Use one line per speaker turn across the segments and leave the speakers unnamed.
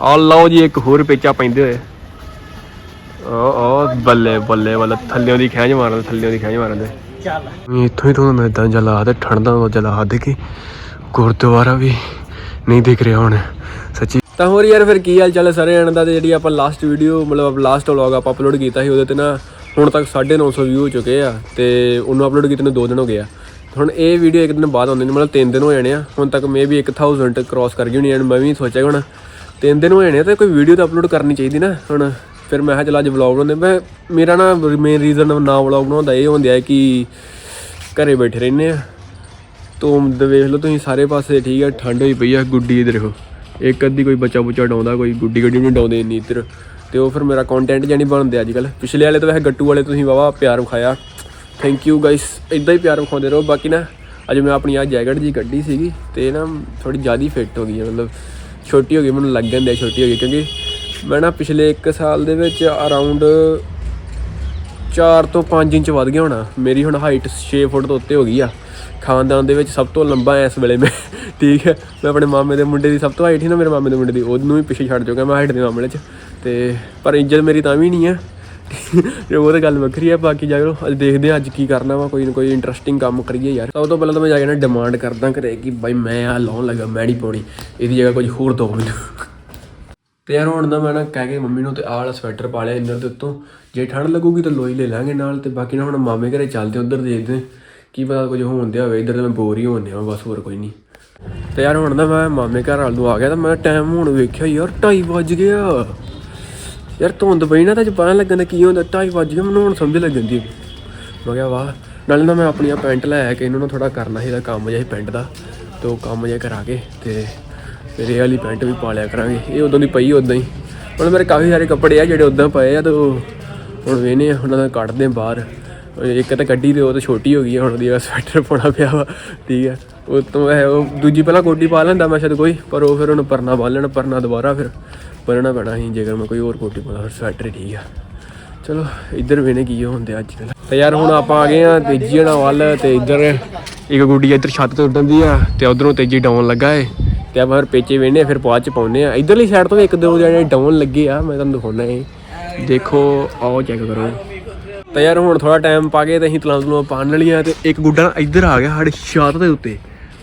ਆ ਲਓ ਜੀ ਇੱਕ ਹੋਰ ਪੇਚਾ ਪੈਂਦੇ ਹੋਏ। ਓ ਓ ਬੱਲੇ ਬੱਲੇ ਬੱਲੇ ਥੱਲਿਓਂ ਦੀ ਖੈਂਜ ਮਾਰਨ ਥੱਲਿਓਂ ਦੀ ਖੈਂਜ ਮਾਰਨ ਦੇ।
ਚੱਲ।
ਇੱਥੋਂ ਹੀ ਤੁਹਾਨੂੰ ਇਦਾਂ ਜਲਾ ਦੇ ਠੰਡਾ ਜਲਾ ਦੇ ਕਿ। ਗੁਰਦੁਆਰਾ ਵੀ ਨਹੀਂ ਦਿਖ ਰਿਹਾ ਹੁਣ ਸੱਚੀ। ਤਾਂ ਹੋਰ ਯਾਰ ਫਿਰ ਕੀ ਹਾਲ ਚਾਲ ਸਾਰੇ ਜਣਾਂ ਦਾ? ਤੇ ਜਿਹੜੀ ਆਪਾਂ ਲਾਸਟ ਵੀਡੀਓ ਮਤਲਬ ਲਾਸਟ ਵਲੌਗ ਆਪਾਂ ਅਪਲੋਡ ਕੀਤਾ ਸੀ ਉਹਦੇ ਤੇ ਨਾ ਹੁਣ ਤੱਕ 950 ਵਿਊ ਹੋ ਚੁੱਕੇ ਆ ਤੇ ਉਹਨੂੰ ਅਪਲੋਡ ਕੀਤੇ ਨੂੰ 2 ਦਿਨ ਹੋ ਗਏ ਆ। ਹੁਣ ਇਹ ਵੀਡੀਓ ਇੱਕ ਦਿਨ ਬਾਅਦ ਆਉਂਦੀ ਨੇ ਮਤਲਬ 3 ਦਿਨ ਹੋ ਜਾਣੇ ਆ। ਹੁਣ ਤੱਕ ਮੇ ਵੀ 1000 ਕ੍ਰਾਸ ਕਰ ਗਈ ਹੋਣੀ ਐਂਡ ਮੈਂ ਵੀ ਸੋਚਿਆ ਹੁਣ ਤਿੰਨ ਦਿਨ ਹੋ ਜਾਣੇ ਆ ਤੇ ਕੋਈ ਵੀਡੀਓ ਤਾਂ ਅਪਲੋਡ ਕਰਨੀ ਚਾਹੀਦੀ ਨਾ। ਹੁਣ ਫਿਰ ਮੈਂ ਕਿਹਾ ਚਲ ਅੱਜ ਵਲੌਗ ਬਣਾਉਂਦੇ ਮੈਂ ਮੇਰਾ ਨਾ ਮੇਨ ਰੀਜ਼ਨ ਨਾ ਵਲੌਗ ਬਣਾਉਂਦਾ ਇਹ ਹੁੰਦਾ ਹੈ ਕਿ ਘਰੇ ਬੈਠੇ ਰਹਿੰਦੇ ਆ। ਧੂਮ ਦੇ ਵੇਖ ਲਓ ਤੁਸੀਂ ਸਾਰੇ ਪਾਸੇ ਠੀਕ ਆ, ਠੰਡ ਹੋਈ ਪਈ ਆ ਗੁੱਡੀ ਇਧਰ ਦੇਖੋ। ਇੱਕ ਅੱਧੀ ਕੋਈ ਬੱਚਾ ਬੁੱਚਾ ਡਾਉਂਦਾ, ਕੋਈ ਗੁੱਡੀ ਗੱਡੀ ਨਹੀਂ ਡਾਉਂਦੇ ਇੰਨੀ ਇੱਧਰ। ਤੇ ਉਹ ਫਿਰ ਮੇਰਾ ਕੰਟੈਂਟ ਜਾਨੀ ਬਣਦੇ ਅੱਜ ਕੱਲ ਪਿਛਲੇ ਵਾਲੇ ਤਾਂ ਵੈਸੇ ਗੱਟੂ ਵਾਲੇ ਤੁਸੀਂ ਵਾਵਾ ਪਿਆਰ ਵਿਖਾਇਆ। ਥੈਂਕ ਯੂ ਗਾਇਸ ਇਦਾਂ ਹੀ ਪਿਆਰ ਵਿਖਾਉਂਦੇ ਰਹੋ। ਬਾਕੀ ਨਾ, ਅੱਜ ਮੈਂ ਆਪਣੀ ਆ ਜੈਕਟ ਜੀ ਕੱਢੀ ਸੀਗੀ ਤੇ ਨਾ ਥੋੜੀ ਜ਼ਿਆਦਾ ਫਿੱਟ ਹੋ ਗਈ ਹੈ ਮਤਲਬ ਛੋਟੀ ਹੋ ਗਈ, ਮੈਨੂੰ ਲੱਗਣ ਦੇ ਛੋਟੀ ਹੋ ਗਈ, ਕਿਉਂਕਿ ਮੈਂ ਨਾ ਪਿਛਲੇ 1 ਸਾਲ ਦੇ ਵਿੱਚ ਅਰਾਊਂਡ 4 ਤੋਂ 5 ਇੰਚ ਵੱਧ ਗਿਆ ਹੋਣਾ। ਮੇਰੀ ਹੁਣ ਹਾਈਟ 6 ਫੁੱਟ ਤੋਂ ਉੱਤੇ ਹੋ ਗਈ ਆ। ਖਾਨਦਾਨ ਦੇ ਵਿੱਚ ਸਭ ਤੋਂ ਲੰਬਾ ਐ ਇਸ ਵੇਲੇ ਮੈਂ, ਠੀਕ ਹੈ ਮੈਂ ਆਪਣੇ ਮਾਮੇ ਦੇ ਮੁੰਡੇ ਦੀ ਸਭ ਤੋਂ ਹਾਈਟ ਸੀ ਨਾ ਮੇਰੇ ਮਾਮੇ ਦੇ ਮੁੰਡੇ ਦੀ, ਉਹਨੂੰ ਵੀ ਪਿੱਛੇ ਛੱਡ ਚੁੱਕਾ ਮੈਂ ਹਾਈਟ ਦੇ ਮਾਮਲੇ 'ਚ। ਤੇ ਪਰ ਇੱਜ਼ਤ ਮੇਰੀ ਤਾਂ ਵੀ ਨਹੀਂ ਹੈ ਉਹ ਤਾਂ ਗੱਲ ਵੱਖਰੀ ਆ ਬਾਕੀ ਜਾ ਕੇ ਅੱਜ ਦੇਖਦੇ ਆ ਅੱਜ ਕੀ ਕਰਨਾ ਵਾ ਕੋਈ ਨਾ ਕੋਈ ਇੰਟਰਸਟਿੰਗ ਕੰਮ ਕਰੀਏ ਯਾਰ। ਸਭ ਤੋਂ ਪਹਿਲਾਂ ਤਾਂ ਮੈਂ ਜਾ ਕੇ ਨਾ ਡਿਮਾਂਡ ਕਰਦਾ ਘਰੇ ਕਿ ਬਾਈ ਮੈਂ ਆ ਲਾਉਣ ਲੱਗਾ ਮੈਂ ਨਹੀਂ ਪਾਉਣੀ ਇਹਦੀ ਜਗ੍ਹਾ ਕੁਝ ਹੋਰ ਦੋ ਮੈਨੂੰ। ਤੇ ਯਾਰ ਹੁਣ ਨਾ ਮੈਂ ਨਾ ਕਹਿ ਕੇ ਮੰਮੀ ਨੂੰ ਤੇ ਆਹ ਵਾਲਾ ਸਵੈਟਰ ਪਾ ਲਿਆ ਇੰਦਰ ਦੇ ਉੱਤੋਂ ਜੇ ਠੰਡ ਲੱਗੂਗੀ ਤਾਂ ਲੋਈ ਲੈ ਲਾਂਗੇ ਨਾਲ ਤੇ ਬਾਕੀ ਨਾ ਹੁਣ ਮਾਮੇ ਘਰੇ ਚੱਲਦੇ ਉਧਰ ਦੇਖਦੇ ਕੀ ਪਤਾ ਕੁਝ ਹੋਣ ਦਿਆ ਹੋਵੇ ਇੱਧਰ ਤਾਂ ਮੈਂ ਬੋਰ ਹੀ ਹੋਣ ਡਿਆ ਵਾਂ, ਬਸ ਹੋਰ ਕੋਈ ਨਹੀਂ। ਤੇ ਯਾਰ ਹੁਣ ਨਾ ਮੈਂ ਮਾਮੇ ਘਰ ਵਾਲ ਨੂੰ ਆ ਗਿਆ ਤਾਂ ਮੈਂ ਟਾਈਮ ਹੁਣ ਵੇਖਿਆ ਯਾਰ 2:30 ਵੱਜ ਗਿਆ। ਯਾਰ ਧੁੰਦ ਪਈ ਨਾ ਤਾਂ ਅੱਜ ਪਤਾ ਲੱਗਣ ਦਾ ਕੀ ਹੁੰਦਾ 2:30 ਵੱਜ ਗਿਆ, ਮੈਨੂੰ ਹੁਣ ਸਮਝ ਲੱਗਣ ਦੀ ਮੈਂ ਕਿਹਾ ਵਾਹ, ਨਾਲੇ ਨਾ ਮੈਂ ਆਪਣੀ ਆ ਪੈਂਟ ਲੈ ਕੇ ਇਹਨਾਂ ਨੂੰ ਥੋੜਾ ਕਰਨਾ ਸੀ, ਇਹਦਾ ਕੰਮ ਜਿਹਾ ਸੀ ਪੈਂਟ ਦਾ, ਤੇ ਉਹ ਕੰਮ ਜਿਹਾ ਕਰਾ ਕੇ ਤੇ ਫਿਰ ਵਾਲੀ ਪੈਂਟ ਵੀ ਪਾ ਲਿਆ ਕਰਾਂਗੇ। ਇਹ ਉਦੋਂ ਦੀ ਪਈ ਉਦਾਂ ਹੀ। ਹੁਣ ਮੇਰੇ ਕਾਫੀ ਸਾਰੇ ਕੱਪੜੇ ਆ ਜਿਹੜੇ ਉਦਾਂ ਪਏ ਆ ਤੇ ਉਹ ਹੁਣ ਵੇਨੇ ਆ, ਉਹਨਾਂ ਦਾ ਕੱਢਦੇ ਬਾਹਰ। ਇੱਕ ਤਾਂ ਗੱਡੀ ਤੇ, ਉਹ ਤਾਂ ਛੋਟੀ ਹੋ ਗਈ ਆ, ਹੁਣ ਉਹਦੀ ਸਵੈਟਰ ਪਾਉਣਾ ਪਿਆ ਵਾ, ਠੀਕ ਹੈ ਉਹ ਤੋਂ ਇਹ ਉਹ ਦੂਜੀ ਪਹਿਲਾਂ ਕੋਟੀ ਪਾ ਲੈਂਦਾ ਮੈਂ ਸ਼ਾਇਦ ਕੋਈ, ਪਰ ਉਹ ਫਿਰ ਉਹਨੂੰ ਪਰਨਾ ਪਾ ਲੈਣਾ ਪਰਨਾ ਦੁਬਾਰਾ ਫਿਰ। ਬੰਨਣਾ ਪੈਣਾ ਸੀ, ਜੇਕਰ ਮੈਂ ਕੋਈ ਹੋਰ ਕੋਟੀ ਪਾਉਂਦਾ, ਫਿਰ ਸਵੈਟਰ ਹੀ ਠੀਕ ਆ। ਚਲੋ, ਇੱਧਰ ਵੇਨੇ ਕੀ ਹੁੰਦੇ ਅੱਜ ਕੱਲ ਤੇ ਯਾਰ, ਹੁਣ ਆਪਾਂ ਆ ਗਏ ਆ ਤੇਜੀ ਜਣਾ ਵੱਲ, ਤੇ ਇੱਧਰ ਇੱਕ ਗੁੱਡੀ ਇੱਧਰ ਛੱਤ ਤੇ ਉੱਡਣ ਦੀ ਆ, ਤੇ ਉਧਰੋਂ ਤੇਜੀ ਡਾਉਣ ਲੱਗਾ ਏ। ਤੇ ਆਪਾਂ ਫਿਰ ਪੇਚੇ ਵੇਨੇ ਫਿਰ ਬਾਅਦ ਚ ਪਾਉਨੇ ਆ। ਇਧਰਲੀ ਸਾਈਡ ਤੋਂ ਵੀ ਇੱਕ ਦੋ ਜਿਹੜੇ ਡਾਉਣ ਲੱਗੇ ਆ, ਮੈਂ ਤੁਹਾਨੂੰ ਦਿਖਾਉਣਾ ਏ। ਦੇਖੋ, ਆਓ ਚੈੱਕ ਕਰੋ। ਤੇ ਯਾਰ, ਹੁਣ ਥੋੜਾ ਟਾਈਮ ਪਾ ਕੇ ਤੇ ਅਸੀਂ ਤਲਾਂ ਤਲਾਂ ਪਾਣ ਲਈਆਂ ਤੇ ਇੱਕ ਗੁੱਡਾ ਇੱਧਰ ਆ ਗਿਆ, ਸਾਡੇ ਛੱਤ ਦੇ ਉੱਤੇ।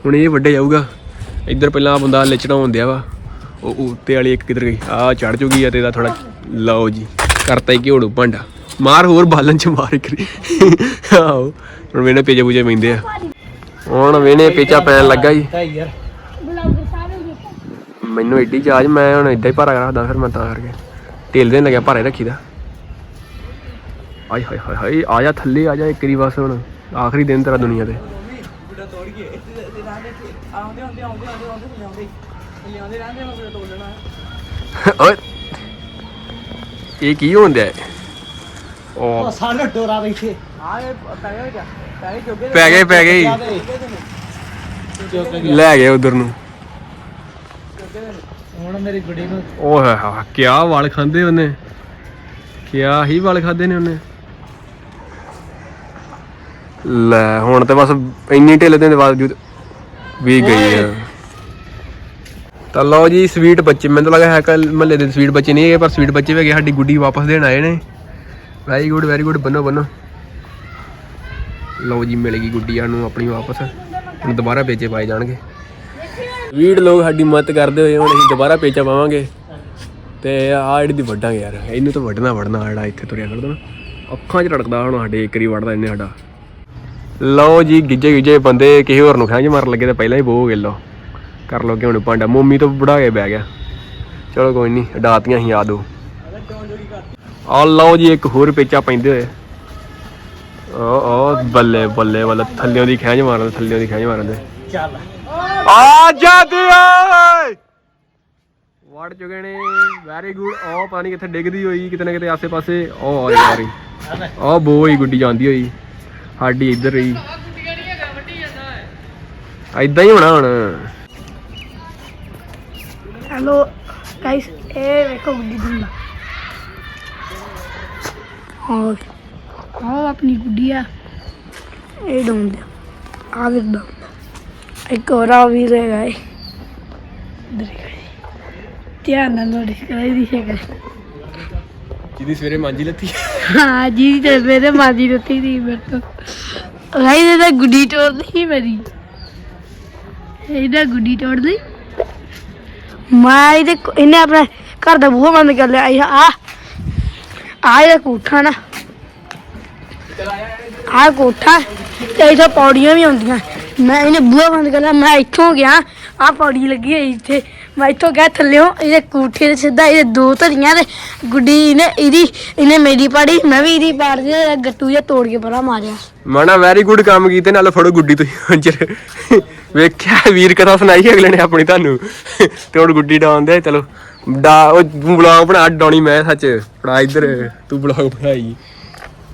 ਹੁਣ ਇਹ ਵੱਡੇ ਜਾਊਗਾ। ਇੱਧਰ ਪਹਿਲਾਂ ਬੰਦਾ ਲਿਚੜਾ ਹੁੰਦਿਆ ਵਾ। ਉਹ ਉੱਤੇ ਵਾਲੀ ਇੱਕ ਕਿਧਰ ਗਈ? ਆ ਚੜ ਜੂਗੀ ਆ ਤੇ ਇਹਦਾ ਥੋੜਾ ਲਓ ਜੀ ਕਰਤਾ ਹੀ ਘਿਓੜੂ ਭਾਂਡਾ। ਮਾਰ ਹੋਰ ਬਾਲਣ ਚ ਮਾਰ ਕਰੀ ਆਓ ਹੁਣ ਵੇਨੇ ਪੇਜੇ ਪੂਜੇ ਪੈਂਦੇ ਆ। ਹੁਣ ਵੇਨੇ ਪੇਚਾ ਪੈਣ ਲੱਗਾ ਜੀ।
ਯਾਰ।
ਮੈਨੂੰ ਐਡੀ ਜਾਜ ਮੈਂ ਹੁਣ ਏਦਾਂ ਹੀ ਭਾਰਾ ਰੱਖਦਾ ਫਿਰ ਮੈਂ ਤਾਂ ਕਰਕੇ। ਢਿੱਲ ਦੇਣ ਲੱਗਿਆ ਭਾਰੇ ਰੱਖੀਦਾ। ਆਏ ਹਾਏ ਹਾਏ ਹਾਏ ਆ ਜਾ ਥੱਲੇ ਆ ਜਾ ਇੱਕ ਵਾਰੀ ਬਸ ਹੁਣ। ਆਖਰੀ ਦਿਨ ਤੇਰਾ ਦੁਨੀਆ ਤੇ।
ਆਉਂਦੇ ਆਉਂਦੇ ਆਉਂਦੇ ਆਉਂਦੇ ਆਉਂਦੇ ਆਉਂਦੇ। ਲਿਆਉਂਦੇ ਰਹਿੰਦੇ ਮੈਂ ਫਿਰ ਤੋੜ ਲੈਣਾ
ਓਏ ਇਹ ਕੀ ਹੁੰਦਾ ਹੈ? ਉਹ
ਸਾਰੇ ਡੋਰਾ ਬੈਠੇ ਆ ਇਹ ਪੈ ਗਿਆ ਕਿਆ? ਪੈ ਗਏ ਜੋਗੇ
ਪੈ ਗਏ ਪੈ ਗਏ। ਲੈ ਗਏ ਉਧਰ ਨੂੰ।
ਹੁਣ ਮੇਰੀ ਗੁੱਡੀ ਨੂੰ
ਓਹ ਹਾ ਹਾ ਕਿਆ ਵਾਲ ਖਾਂਦੇ ਉਹਨੇ? ਕਿਆ ਹੀ ਵਾਲ ਖਾਦੇ ਨੇ ਉਹਨੇ? ਲੈ ਹੁਣ ਤੇ ਬਸ ਇੰਨੀ ਢਿੱਲ ਦੇ ਬਾਵਜੂਦ ਵੀ ਗਈ ਆ। ਤਾਂ ਲਓ ਜੀ ਸਵੀਟ ਬੱਚੇ, ਮੈਨੂੰ ਤਾਂ ਲੱਗਾ ਹੈ ਕੱਲ ਮਹੱਲੇ ਦੇ ਸਵੀਟ ਬੱਚੇ ਨਹੀਂ ਹੈਗੇ, ਪਰ ਸਵੀਟ ਬੱਚੇ ਵੀ ਹੈਗੇ, ਸਾਡੀ ਗੁੱਡੀ ਵਾਪਸ ਦੇਣ ਆਏ ਨੇ। Very good very good Banno Banno. ਲਓ ਜੀ, ਮਿਲ ਗਈ ਗੁੱਡੀਆਂ ਨੂੰ ਆਪਣੀ ਵਾਪਸ। ਹੁਣ ਦੁਬਾਰਾ ਪੇਚੇ ਪਾਏ ਜਾਣਗੇ। ਵੀਡ ਲੋਕ ਸਾਡੀ ਮਦਦ ਕਰਦੇ ਹੋਏ, ਹੁਣ ਅਸੀਂ ਦੁਬਾਰਾ ਪੇਚਾ ਪਾਵਾਂਗੇ। ਤੇ ਆਹ ਜਿਹੜੀ ਦੀ ਵੱਡਾਂਗੇ ਯਾਰ, ਇਹਨੂੰ ਤਾਂ ਵੱਢਣਾ ਵੱਢਣਾ, ਜਿਹੜਾ ਇੱਥੇ ਤੁਰਿਆ ਕਰਦਾ ਨਾ। ਅੱਖਾਂ 'ਚ ਰੜਕਦਾ ਹੁਣ ਸਾਡੇ, ਇੱਕ ਵਾਰੀ ਵੱਢਦਾ ਇਹਨੇ ਸਾਡਾ। ਲਓ ਜੀ ਗਿੱਜੇ ਗਿੱਜੇ ਬੰਦੇ, ਕਿਸੇ ਹੋਰ ਨੂੰ ਖਾਂਝ ਮਾਰਨ ਲੱਗੇ ਤਾਂ ਪਹਿਲਾਂ ਹੀ ਬੋਹ ਗਏ, ਲਓ। ਕਰ ਲੋ ਕਿ ਹੁਣ ਭਾਂਡਾ। ਮੋਮੀ ਤੋਂ ਬੁੜਾ ਕੇ ਬਹਿ ਗਿਆ। ਚਲੋ ਕੋਈ ਨਹੀਂ ਡਾਤੀਆਂ ਹੀ ਯਾਦ ਹੋ ਆ ਲਓ ਜੀ ਇੱਕ ਹੋਰ ਪੇਚਾ ਪੈਂਦੇ ਹੋਏ। ਓ ਓ ਬੱਲੇ ਬੱਲੇ ਬੱਲੇ ਥੱਲਿਓਂ ਦੀ ਖੈਂਜ ਮਾਰਨ ਥੱਲਿਓਂ ਦੀ ਖੈਂਜ ਮਾਰਨ ਦੇ।
ਚੱਲ।
ਆ ਜਾਂਦੇ ਓਏ! ਵੜ ਚੁਗੇ ਨੇ। ਵੈਰੀ ਗੁੱਡ ਉਹ ਪਤਾ ਨਹੀਂ ਕਿੱਥੇ ਡਿੱਗਦੀ ਹੋਈ ਕਿਤੇ ਨਾ ਕਿਤੇ ਆਸੇ ਪਾਸੇ ਉਹ ਆ ਯਾਰੀ ਉਹ ਬੋਈ ਗੁੱਡੀ ਜਾਂਦੀ ਹੋਈ। ਸਾਡੀ ਇੱਧਰ ਰਹੀ। ਐਦਾਂ ਹੀ ਹੋਣਾ ਹੁਣ।
ਹੈਲੋ ਗਾਇਸ ਇਹ ਵੇਖੋ ਗੁੱਡੀ ਦਿੰਦਾ ਹੋਰ ਆਹ ਆਪਣੀ ਗੁੱਡੀ ਆ ਇਹ ਡੋਂਦੇ ਆ ਵੀ ਡੋਂਦਾ ਇੱਕ ਹੋਰ ਆ ਵੀ ਰਹੇਗਾ ਇਹ। ਧਿਆਨ ਨਾਲ ਨੋਟਿਸ ਕਰਾਈ ਦੀ ਸ਼ਕਲ
ਜਿਹਦੀ ਸਵੇਰੇ ਮਾਂਜੀ ਲੱਤੀ
ਹਾਂ ਜੀ ਤੇ ਮੇਰੇ ਮਾਦੀ ਦਿੱਤੀ ਦੀ ਮੇਰੇ ਤੋਂ ਰਾਈ ਦੇ ਤਾਂ ਗੁੱਡੀ ਤੋੜ ਲਈ ਮੇਰੀ ਇਹਦਾ ਗੁੱਡੀ ਤੋੜ ਲਈ ਮੈਂ ਇਹਦੇ ਇਹਨੇ ਆਪਣਾ ਘਰ ਦਾ ਬੂਹਾ ਬੰਦ ਕਰ ਲਿਆ। ਇਹ ਆ ਆ ਇਹਦਾ ਕੋਠਾ ਨਾ। ਆ ਕੋਠਾ। ਤੇ ਇੱਥੇ ਪੌੜੀਆਂ ਵੀ ਆਉਂਦੀਆਂ ਮੈਂ ਇਹਨੇ ਬੂਹਾ ਬੰਦ ਕਰ ਲਿਆ ਮੈਂ ਇੱਥੋਂ ਗਿਆ ਆ ਪੌੜੀ ਲੱਗੀ ਹੋਈ ਇੱਥੇ। ਮੈਂ ਇੱਥੋਂ ਗਿਆ ਥੱਲਿਓ ਇਹਦੇ ਕੋਠੇ ਤੇ ਸਿੱਧਾ ਇਹਦੇ ਦੋ ਧਰੀਆਂ ਤੇ ਗੁੱਡੀ ਨੇ ਇਹਦੀ, ਇਹਨੇ ਮੇਰੀ ਪਾੜੀ, ਮੈਂ ਵੀ ਇਹਦੀ ਪਾੜ ਦੇ ਗੱਟੂ ਜਿਹਾ ਤੋੜ ਕੇ ਪਰਾਂ ਮਾਰਿਆ।
ਮਾਣਾ ਵੈਰੀ ਗੁੱਡ ਕੰਮ ਕੀਤੇ, ਨਾਲ ਫੜੋ ਗੁੱਡੀ ਤੁਸੀਂ ਹੁੰਜਰ ਵੇਖਿਆ, ਵੀਰ ਕਥਾ ਸੁਣਾਈ ਅਗਲੇ ਨੇ ਆਪਣੀ ਤੁਹਾਨੂੰ। ਤੇ ਹੁਣ ਗੁੱਡੀ ਡਾਉਂਦੇ ਚਲੋ, ਡਾ, ਉਹ ਬਲੌਗ ਬਣਾ ਡਾਉਣੀ ਮੈਂ ਸੱਚ। ਫੜਾ ਇੱਧਰ, ਤੂੰ ਬਲੌਗ ਬਣਾਈ।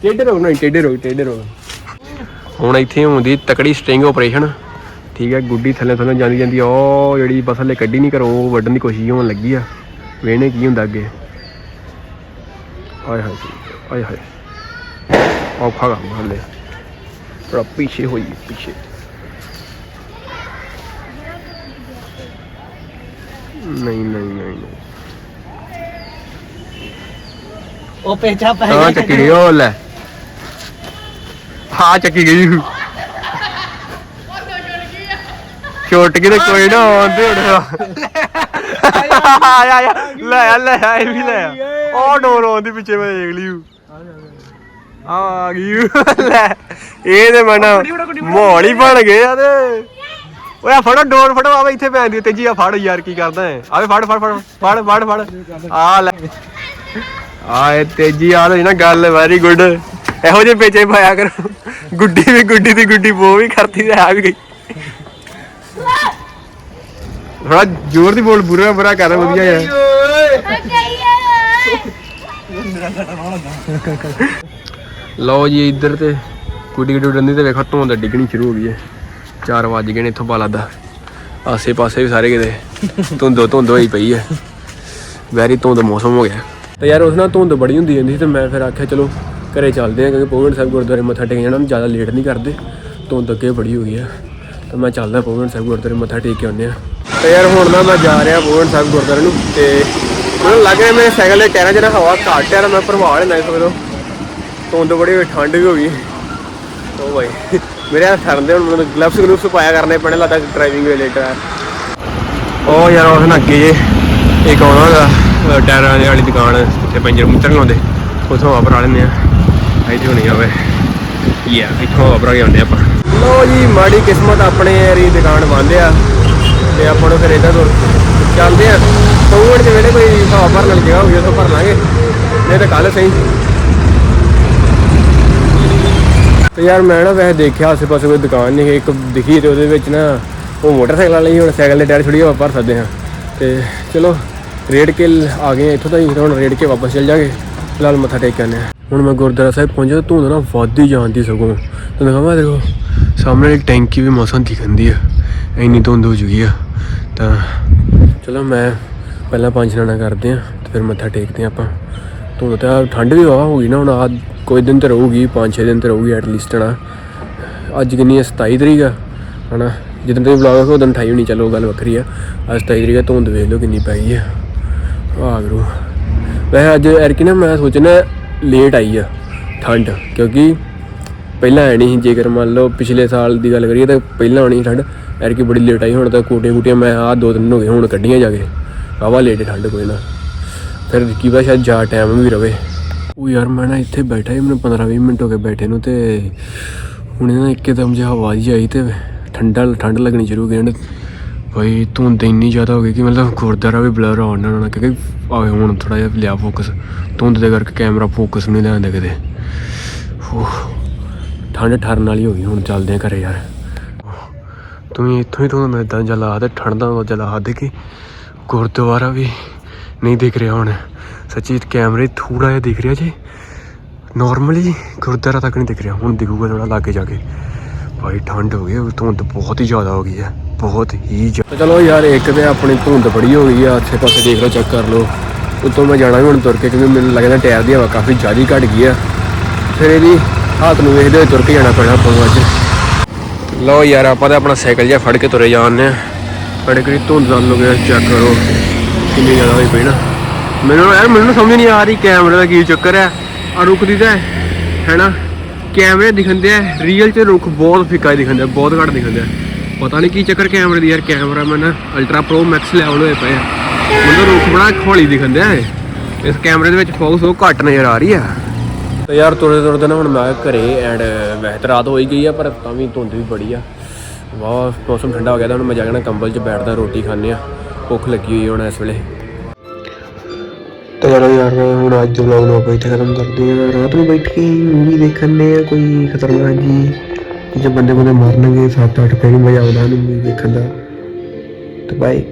ਟੇਡੇ ਰੋ ਨਹੀਂ ਟੇਡੇ ਰੋ ਟੇਡੇ ਰੋ ਹੁਣ ਇੱਥੇ ਹੁੰਦੀ ਤਕੜੀ ਸਟ੍ਰਿੰਗ ਆਪਰੇਸ਼ਨ ਠੀਕ ਹੈ ਗੁੱਡੀ ਥੱਲੇ ਥੱਲੇ ਜਾਂਦੀ ਜਾਂਦੀ ਉਹ ਜਿਹੜੀ ਬਸ ਹਲੇ ਕੱਢੀ ਨਹੀਂ ਕਰੋ ਉਹ ਵੱਢਣ ਦੀ ਕੋਸ਼ਿਸ਼ ਹੋਣ ਲੱਗੀ ਆ। ਵੇਣੇ ਕੀ ਹੁੰਦਾ ਅੱਗੇ? ਆਏ ਹਾਏ ਆਏ ਹਾਏ। ਔਖਾ ਕੰਮ ਹਲੇ। ਥੋੜਾ ਪਿੱਛੇ ਹੋਈ ਪਿੱਛੇ। ਨਹੀਂ ਨਹੀਂ ਨਹੀਂ
ਉਹ ਪੇਚਾ ਪੈ
ਹਾਂ ਚੱਕੀ ਉਹ ਲੈ। ਹਾਂ ਚੱਕੀ ਗਈ ਛੋਟ ਕੇ ਤੇ ਕੋਈ ਨਾ ਆਉਂਦੇ ਹੁਣ ਆਇਆ ਆਇਆ ਲੈ ਆ ਲੈ ਆ ਇਹ ਵੀ ਲੈ ਆ। ਉਹ ਡੋਰ ਆਉਂਦੀ ਪਿੱਛੇ ਮੈਂ ਦੇਖ ਲਈ। ਆ ਆ ਗਈ। ਲੈ ਇਹ ਤੇ ਮਨ ਮਾਹੌਲ ਬਣ ਗਏ ਆ ਤੇ। ਓਏ ਆ ਫੜੋ ਡੋਰ ਫੜੋ ਆਵੇ ਇੱਥੇ ਪੈਂਦੀ ਤੇਜੀ ਆ ਫੜ ਯਾਰ ਕੀ ਕਰਦਾ ਹੈ ਆਵੇ ਫੜ ਫੜ ਫੜ ਫੜ ਫੜ ਫੜ। ਆ ਲੈ। ਆਏ ਤੇਜੀ ਆ ਲਈ ਨਾ ਗੱਲ ਵੈਰੀ ਗੁੱਡ ਇਹੋ ਜਿਹੇ ਪੇਚੇ ਪਾਇਆ ਕਰੋ। ਗੁੱਡੀ ਵੀ ਗੁੱਡੀ ਦੀ ਗੁੱਡੀ, ਬੋ ਵੀ ਕਰਤੀ ਤੇ ਆ ਵੀ ਗਈ। ਥੋੜਾ ਜ਼ੋਰ ਦੀ ਬੋਲ, ਬੁਰਾ ਬੁਰਾ ਕਰ, ਵਧੀਆ ਯਾਰ ਲਓ ਜੀ, ਇੱਧਰ ਤੇ ਗੁੱਡੀ ਗੁੱਡੀ ਡੰਦੀ ਤੇ ਵੇਖੋ ਧੁੰਦ ਡਿੱਗਣੀ ਸ਼ੁਰੂ ਹੋ ਗਈ ਹੈ। 4 ਵਜ ਗਏ ਨੇ ਇੱਥੋਂ ਬਾਲਾ ਦਾ। ਆਸੇ ਪਾਸੇ ਵੀ ਸਾਰੇ ਕਿਤੇ ਧੁੰਦੋ ਧੁੰਦ ਹੋਈ ਪਈ ਹੈ। ਵੈਰੀ ਧੁੰਦ ਮੌਸਮ ਹੋ ਗਿਆ। ਤੇ ਯਾਰ, ਉਸ ਨਾਲ ਧੁੰਦ ਬੜੀ ਹੁੰਦੀ ਜਾਂਦੀ ਤੇ ਮੈਂ ਫਿਰ ਆਖਿਆ, ਚਲੋ ਘਰੇ ਚੱਲਦੇ ਆ ਕਿਉਂਕਿ ਪੋਗਣ ਸਾਹਿਬ ਗੁਰਦੁਆਰੇ ਮੱਥਾ ਟੇਕ ਜਾਣਾ ਜ਼ਿਆਦਾ ਲੇਟ ਨਹੀਂ ਕਰਦੇ। ਧੁੰਦ ਅੱਗੇ ਬੜੀ ਹੋ ਗਈ ਆ। ਤਾਂ ਮੈਂ ਚੱਲਦਾ ਪੋਗਣ ਸਾਹਿਬ ਗੁਰਦੁਆਰੇ ਮੱਥਾ ਟੇਕ ਕੇ ਆਉਂਦੇ ਆ। ਤੇ ਯਾਰ ਹੁਣ ਨਾ ਮੈਂ ਜਾ ਰਿਹਾ ਪੋਗਣ ਸਾਹਿਬ ਗੁਰਦੁਆਰੇ ਨੂੰ ਤੇ ਮੈਨੂੰ ਲੱਗ ਰਿਹਾ ਮੇਰੇ ਸਾਈਕਲ ਦੇ ਟਾਇਰਾਂ 'ਚ ਨਾ ਹਵਾ ਘੱਟ ਆ, ਮੈਂ ਪ੍ਰਭਾਵ ਲੈਣਾ ਇਸ ਵੇਲੇ ਧੁੰਦ ਬੜੀ ਹੋਈ, ਠੰਡ ਵੀ ਹੋ ਗਈ। ਉਹ ਭਾਈ ਮੇਰੇ ਹੱਥ ਠਰਦੇ ਹੁਣ ਮੈਨੂੰ ਗਲਵਸ ਗਲੂਵਸ ਪਾਇਆ ਕਰਨੇ ਪੈਣੇ, ਲੱਗਦਾ ਡਰਾਈਵਿੰਗ ਵੇਲੇ ਟਾਇਰ ਉਹ ਯਾਰ ਉਹ ਨਾ ਅੱਗੇ ਜੇ ਇੱਕ ਆਉਣਾ ਹੈਗਾ ਟਾਇਰਾਂ ਵਾਲੀ ਦੁਕਾਨ, ਜਿੱਥੇ ਪੈਂਜਰ ਮੁੱਤਰ ਲਾਉਂਦੇ ਉਥੋਂ ਆਪਰਾ ਲੈਂਦੇ ਆ। ਇੱਥੇ ਹੋਣੀ ਆਵੇ। ਯਾ, ਇੱਥੋਂ ਆਪਰਾ ਕੇ ਆਉਂਦੇ ਆਪਾਂ। ਲੋ ਜੀ, ਮਾੜੀ ਕਿਸਮਤ ਆਪਣੇ ਏਰੀ ਦੁਕਾਨ ਬੰਦ ਆ ਤੇ ਆਪਾਂ ਨੂੰ ਫਿਰ ਇਦਾਂ ਤੁਰ ਚੱਲਦੇ ਆ। ਪੌਣ ਦੇ ਵੇਲੇ ਕੋਈ ਹਵਾ ਭਰਨ ਵਾਲੀ ਜਗ੍ਹਾ ਹੋਈ ਉੱਥੋਂ ਭਰ ਲਾਂਗੇ। ਨਹੀਂ ਤਾਂ ਕੱਲ ਸਹੀ। ਤੇ ਯਾਰ ਮੈਂ ਨਾ ਵੈਸੇ ਦੇਖਿਆ ਆਸੇ ਪਾਸੇ ਕੋਈ ਦੁਕਾਨ ਨਹੀਂ ਇੱਕ ਦਿਖੀ ਤੇ ਉਹਦੇ ਵਿੱਚ ਨਾ ਉਹ ਮੋਟਰਸਾਈਕਲ ਵਾਲੀ, ਹੁਣ ਸਾਈਕਲ ਦੇ ਟਾਇਰ ਥੋੜੀ ਹਵਾ ਭਰ ਸਕਦੇ ਹਾਂ। ਤੇ ਚਲੋ ਰੇਡ ਕੇ ਆ ਗਏ ਇੱਥੋਂ ਤਾਂ ਹੀ, ਹੁਣ ਰੇਡ ਕੇ ਵਾਪਸ ਚੱਲ ਜਾਗੇ। ਫਿਲਹਾਲ ਮੱਥਾ ਟੇਕ ਕੇ ਆਉਂਦੇ ਹੁਣ ਮੈਂ ਗੁਰਦੁਆਰਾ ਸਾਹਿਬ ਪਹੁੰਚਿਆ ਤਾਂ ਧੁੰਦ ਨਾ ਵੱਧਦੀ ਜਾਂਦੀ ਸਗੋਂ। ਤੇ ਦਿਖਾਵਾਂ ਦੇਖੋ, ਸਾਹਮਣੇ ਇੱਕ ਟੈਂਕੀ ਵੀ ਮੌਸਮ ਦਿਖੰਦੀ ਆ। ਇੰਨੀ ਧੁੰਦ ਹੋ ਚੁੱਕੀ ਆ। ਤਾਂ ਚਲੋ ਮੈਂ ਪਹਿਲਾਂ ਪੰਜ ਨਾਣਾ ਕਰਦੇ ਆ, ਤੇ ਫਿਰ ਮੱਥਾ ਟੇਕਦੇ ਆ ਆਪਾਂ। ਧੁੰਦ ਤਾਂ ਠੰਡ ਵੀ ਵਾਵਾ ਹੋ ਗਈ ਨਾ, ਹੁਣ ਆ ਕੋਈ ਦਿਨ ਤੇ ਰਹੂਗੀ 5-6 ਦਿਨ ਤੇ ਰਹੂਗੀ ਐਟ ਲੀਸਟ ਨਾ ਅੱਜ ਕਿੰਨੀ ਹੈ 27 ਤਰੀਕ ਆ, ਹਨਾ। ਜਦੋਂ ਤੁਸੀਂ ਵਲੌਗ ਦੇਖੋ ਉਦੋਂ 28 ਹੋਣੀ, ਚਲੋ ਗੱਲ ਵੱਖਰੀ ਆ। ਅੱਜ 27 ਤਰੀਕ ਆ, ਧੁੰਦ ਵੇਖ ਲਓ ਕਿੰਨੀ ਪੈ ਗਈ ਆ। ਵਾਹ ਗੁਰੂ ਵੈਸੇ ਅੱਜ ਐਰਕੀ ਨਾ ਮੈਂ ਸੋਚਣਾ ਲੇਟ ਆਈ ਆ, ਠੰਡ, ਕਿਉਂਕਿ ਪਹਿਲਾਂ ਆਣੀ ਸੀ, ਜੇਕਰ ਮੰਨ ਲਓ ਪਿਛਲੇ ਸਾਲ ਦੀ ਗੱਲ ਕਰੀਏ ਤਾਂ ਪਹਿਲਾਂ ਆਣੀ ਸੀ ਠੰਡ ਕਿ ਬੜੀ ਲੇਟ ਆਈ, ਹੁਣ ਤਾਂ ਕੋਟੀਆਂ ਕੁਟੀਆਂ ਮੈਂ ਆਹ ਦੋ ਦਿਨ ਹੋ ਗਏ, ਹੁਣ ਕੱਢੀਆਂ ਜਾ ਕੇ ਵਾਵਾ ਲੇਟ ਠੰਡ ਕੋਈ ਨਾ। ਫਿਰ ਕੀ ਪਤਾ ਸ਼ਾਇਦ ਜਾ ਟਾਈਮ ਵੀ ਰਵੇ। ਉਹ ਯਾਰ ਮੈਂ ਨਾ ਇੱਥੇ ਬੈਠਾ ਹੀ ਮੈਨੂੰ 15 20 ਮਿੰਟ ਹੋ ਗਏ ਬੈਠੇ ਨੂੰ ਤੇ ਹੁਣ ਨਾ ਇੱਕਦਮ ਜਿਹਾ ਹਵਾ ਜਿਹੀ ਆਈ ਤੇ ਠੰਡਾ, ਠੰਡ ਲੱਗਣੀ ਸ਼ੁਰੂ ਹੋ ਗਈ ਭਾਈ ਧੁੰਦ ਇੰਨੀ ਜ਼ਿਆਦਾ ਹੋ ਗਈ ਕਿ ਮਤਲਬ ਗੁਰਦੁਆਰਾ ਵੀ ਬਲਰ ਆਉਣ ਨਾਲ ਕਿਉਂਕਿ ਆਵੇ ਹੁਣ ਥੋੜਾ ਜਿਹਾ ਲਿਆ ਫੋਕਸ ਧੁੰਦ ਦੇ ਕਰਕੇ ਕੈਮਰਾ ਫੋਕਸ ਨਹੀਂ ਲੈਂਦਾ ਕਿਤੇ। ਓਹ, ਠੰਡ ਠਰਨ ਵਾਲੀ ਹੋ ਗਈ ਹੁਣ ਚੱਲਦੇ ਆ ਘਰੇ ਯਾਰ। ਤੂੰ ਇੱਥੋਂ ਹੀ ਤੁਹਾਨੂੰ ਮੈਂ ਇਦਾਂ ਜਲਾ ਤੇ ਠੰਡ ਦਾ ਜਲਾ ਦੇ ਕਿ ਗੁਰਦੁਆਰਾ ਵੀ ਨਹੀਂ ਦਿਖ ਰਿਹਾ ਹੁਣ। ਸੱਚੀ ਕੈਮਰੇ ਥੋੜਾ ਜਿਹਾ ਦਿਖ ਰਿਹਾ ਜੇ। ਨਾਰਮਲੀ ਗੁਰਦੁਆਰਾ ਤੱਕ ਨਹੀਂ ਦਿਖ ਰਿਹਾ ਹੁਣ ਦਿਖੂਗਾ ਥੋੜਾ ਲਾਗੇ ਜਾ ਕੇ। ਭਾਈ, ਠੰਡ ਹੋ ਗਈ ਧੁੰਦ ਬਹੁਤ ਹੀ ਜ਼ਿਆਦਾ ਹੋ ਗਈ ਹੈ, ਬਹੁਤ ਹੀ ਚਲੋ ਯਾਰ, ਇੱਕ ਤੇ ਆਪਣੀ ਧੁੰਦ ਬੜੀ ਹੋ ਗਈ ਆ, ਆਸੇ ਪਾਸੇ ਦੇਖ ਲਓ ਚੈੱਕ ਕਰ ਲਓ। ਉੱਤੋਂ ਮੈਂ ਜਾਣਾ ਵੀ ਹੁਣ ਤੁਰ ਕੇ, ਕਿਉਂਕਿ ਮੈਨੂੰ ਲੱਗਦਾ ਟਾਇਰ ਦੀ ਹਵਾ ਕਾਫੀ ਜ਼ਿਆਦਾ ਘਟ ਗਈ ਆ ਫਿਰ ਇਹਦੀ ਹੱਥ ਨੂੰ ਵੇਖਦੇ ਹੋਏ ਤੁਰ ਕੇ ਜਾਣਾ ਪੈਣਾ ਆਪਾਂ ਨੂੰ ਅੱਜ। ਲਓ ਯਾਰ, ਆਪਾਂ ਤਾਂ ਆਪਣਾ ਸਾਈਕਲ ਜਿਹਾ ਫੜ ਕੇ ਤੁਰੇ ਜਾਂਦੇ ਆ ਫੜ ਕੇ ਧੁੰਦ ਨਾਲ ਲੋਗੇ ਚੈੱਕ ਕਰੋ ਕਿੰਨੀ ਜ਼ਿਆਦਾ ਹੋਈ ਪਈ ਨਾ। ਮੈਨੂੰ ਯਾਰ, ਮੈਨੂੰ ਸਮਝ ਨਹੀਂ ਆ ਰਹੀ, ਕੈਮਰੇ ਦਾ ਕੀ ਚੱਕਰ ਹੈ। ਆ ਰੁਕਦੀ ਤਾਂ ਹੈ ਹੈਨਾ ਕੈਮਰੇ ਦਿਖਾਉਂਦੇ ਆ ਰੀਅਲ 'ਚ ਰੁੱਖ ਬਹੁਤ ਫਿੱਕਾ ਦਿਖਾਉਂਦਾ ਬਹੁਤ ਘੱਟ ਦਿਖਾਉਂਦਾ ਪਤਾ ਨਹੀਂ ਕੀ ਚੱਕਰ ਕੈਮਰੇ ਦੀ ਯਾਰ, cameraman ultra pro max level ਹੋਏ ਪਏ ਆ। ਮੈਨੂੰ ਰੁੱਖ ਬੜਾ ਹੌਲੀ ਦਿਖਾਉਂਦਾ ਆ ਇਸ ਕੈਮਰੇ ਦੇ ਵਿੱਚ ਫੋਕਸ ਉਹ ਘੱਟ ਨਜ਼ਰ ਆ ਰਹੀ ਆ। ਤੇ ਯਾਰ ਤੁਰਦੇ ਤੁਰਦੇ ਨਾ ਹੁਣ ਮੈਂ ਘਰੇ ਐਂਡ ਵੈਸੇ ਤਾਂ ਰਾਤ ਹੋਈ ਗਈ ਆ, ਪਰ ਤਾਂ ਵੀ ਧੁੰਦ ਵੀ ਬੜੀ ਆ। ਵਾਹ, ਮੌਸਮ ਠੰਡਾ ਹੋ ਗਿਆ ਤਾਂ ਹੁਣ ਮੈਂ ਜਾ ਕੇ ਕੰਬਲ 'ਚ ਬੈਠਦਾ, ਰੋਟੀ ਖਾਣੇ ਆ। ਭੁੱਖ ਲੱਗੀ ਹੋਈ ਹੁਣ ਇਸ ਵੇਲੇ। ਯਾਰ, ਹੁਣ ਅੱਜ ਦੇ ਵਲੌਗ ਨੂੰ ਆਪਾਂ ਇੱਥੇ ਖਤਮ ਕਰਦੇ ਆ ਰਾਤ ਨੂੰ ਬੈਠ ਕੇ ਮੂਵੀ ਦੇਖਣੇ ਆ ਕੋਈ ਖਤਰਨਾਕ ਜੀ। ਜੇ ਬੰਦੇ ਬੰਦੇ ਮਰਨਗੇ 7-8 ਫਿਰ ਮਜ਼ਾ ਆਉਂਦਾ ਮੂਵੀ ਦੇਖਣ ਦਾ। ਤੇ ਬਾਏ